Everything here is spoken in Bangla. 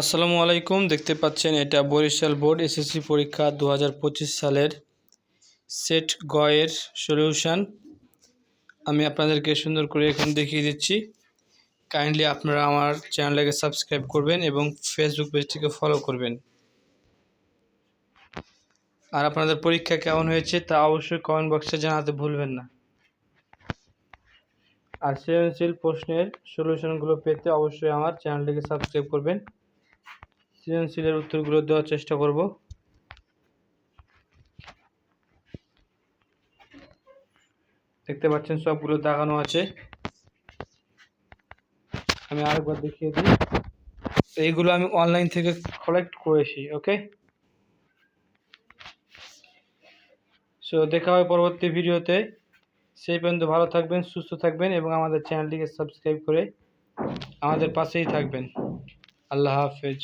আসসালামু আলাইকুম, দেখতে পাচ্ছেন এটা বরিশাল বোর্ড এসএসসি পরীক্ষা দু হাজার পঁচিশ সালের সেট গয়ের সলিউশন। আমি আপনাদেরকে সুন্দর করে এখন দেখিয়ে দিচ্ছি। কাইন্ডলি আপনারা আমার চ্যানেলটাকে সাবস্ক্রাইব করবেন এবং ফেসবুক পেজটিকে ফলো করবেন। আর আপনাদের পরীক্ষা কেমন হয়েছে তা অবশ্যই কমেন্ট বক্সে জানাতে ভুলবেন না। আর সৃজনশীল প্রশ্নের সলিউশনগুলো পেতে অবশ্যই আমার চ্যানেলটিকে সাবস্ক্রাইব করবেন। সৃজনশীলের উত্তরগুলো দেওয়ার চেষ্টা করব। দেখতে পাচ্ছেন সবগুলো দেখানো আছে। আমি আরেকবার দেখিয়ে দিই। এইগুলো আমি অনলাইন থেকে কালেক্ট করেছি ওকে সো দেখা হয় পরবর্তী ভিডিওতে। সেই পর্যন্ত ভালো থাকবেন, সুস্থ থাকবেন এবং আমাদের চ্যানেলটিকে সাবস্ক্রাইব করে আমাদের পাশেই থাকবেন। আল্লাহ হাফেজ।